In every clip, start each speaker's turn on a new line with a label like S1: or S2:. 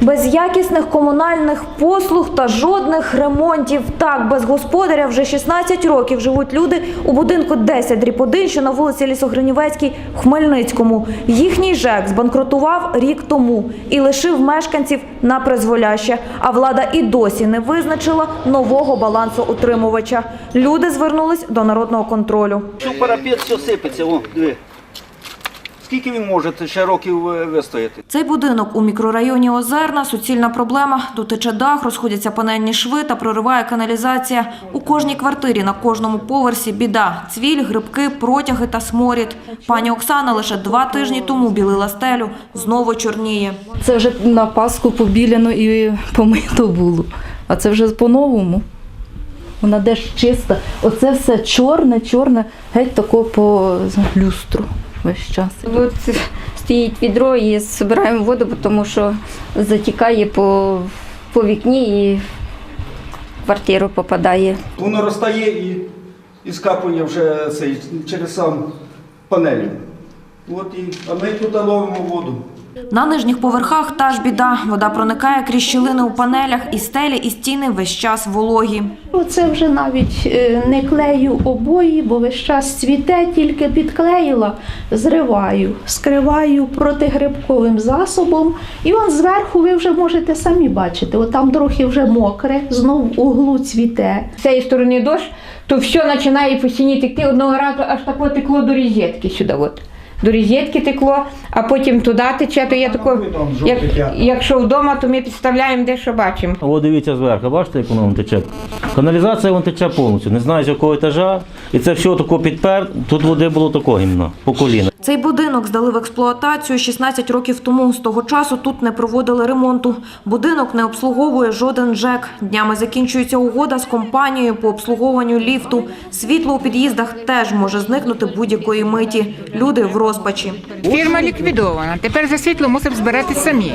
S1: Без якісних комунальних послуг та жодних ремонтів. Так, без господаря вже 16 років живуть люди у будинку 10 дріб 1, що на вулиці Лісогранівецькій в Хмельницькому. Їхній ЖЕК збанкрутував рік тому і лишив мешканців на призволяще. А влада і досі не визначила нового балансоутримувача. Люди звернулись до народного контролю.
S2: Парапет все сипеться, о, диви. Скільки він може ще років е, вистояти?
S1: Цей будинок у мікрорайоні Озерна суцільна проблема. Тут тече дах, розходяться панельні шви та прориває каналізація. У кожній квартирі на кожному поверсі біда: цвіль, грибки, протяги та сморід. Пані Оксана лише два тижні тому білила стелю, знову чорніє.
S3: Це вже на Пасху побіляно і помито було. А це вже по-новому. Вона деж чиста. Оце все чорне, чорне, геть тако по люстру весь час.
S4: Тут стоїть відро і збираємо воду, тому що затікає по, по вікні і в квартиру попадає.
S2: Воно розтає і, і скапує вже цей, через сам панелі. От і, а ми тут ловимо воду.
S1: На нижніх поверхах та ж біда. Вода проникає крізь щілини у панелях, і стелі, і стіни весь час вологі.
S5: Оце вже навіть е, не клею обої, бо весь час цвіте, тільки підклеїла, зриваю, скриваю протигрибковим засобом. І он зверху ви вже можете самі бачити. От там трохи вже мокре, знов в углу цвіте.
S6: з цієї сторони дощ, то все починає по стіні текти. Одного разу аж тако текло до розетки сюди. От. До розетки текло, а потім туди тече, то я тако, як, якщо вдома, то ми підставляємо де що бачимо.
S7: О, дивіться зверху, бачите, як воно тече? Каналізація вон тече повністю, не знаю з якого етажа. І це все тако підпер, тут води було такого гімна, по коліна.
S1: Цей будинок здали в експлуатацію 16 років тому. З того часу тут не проводили ремонту. Будинок не обслуговує жоден ЖЕК. Днями закінчується угода з компанією по обслуговуванню ліфту. Світло у під'їздах теж може зникнути будь-якої миті. Люди в розпачі.
S8: Фірма ліквідована. Тепер за світло мусимо збирати самі.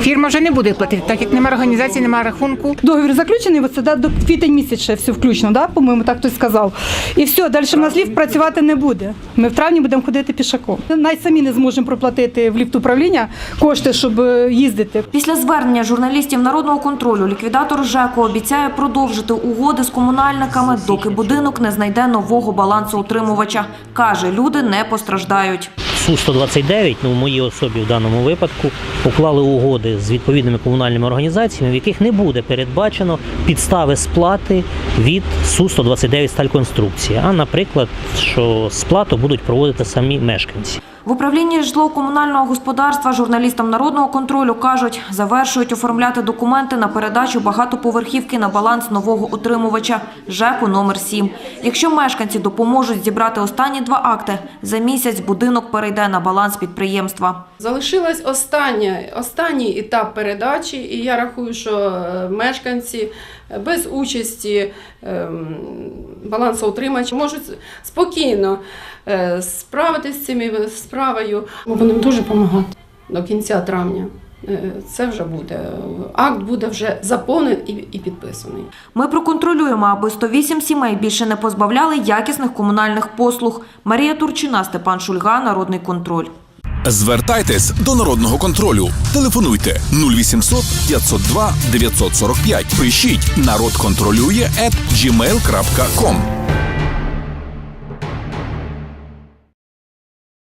S8: Фірма вже не буде платити, так як немає організації, немає рахунку.
S9: Договір заключений, да, до квітень місяць ще все включно, да, по-моєму, так хтось сказав. І все, далі в нас ліфт працювати не буде. Ми в травні будемо ходити пішаком. Навіть самі не зможемо проплатити в ліфт управління кошти, щоб е, їздити.
S1: Після звернення журналістів народного контролю ліквідатор ЖЕКу обіцяє продовжити угоди з комунальниками, доки будинок не знайде нового балансу утримувача. Каже, люди не постраждають.
S10: Су-129, ну в моїй особі в даному випадку, уклали угоди з відповідними комунальними організаціями, в яких не буде передбачено підстави сплати від Су-129 стальконструкція, а наприклад, що сплату будуть проводити самі мешканці.
S1: В управлінні житлово-комунального господарства журналістам народного контролю кажуть, завершують оформляти документи на передачу багатоповерхівки на баланс нового утримувача ЖЕКу номер 7. Якщо мешканці допоможуть зібрати останні два акти, за місяць будинок перейде на баланс підприємства.
S11: Залишилась остання, останній етап передачі, і я рахую, що е, мешканці е, без участі ем, балансоутримача можуть спокійно справитися з цією справою. Ми будемо дуже допомагати до кінця травня. Е, Це вже буде. Акт буде вже заповнений і, і підписаний.
S1: Ми проконтролюємо, аби 108 сімей більше не позбавляли якісних комунальних послуг. Марія Турчина, Степан Шульга, Народний контроль.
S12: Звертайтесь до народного контролю. Телефонуйте 0800 502 945. Пишіть народ контролює at gmail.com.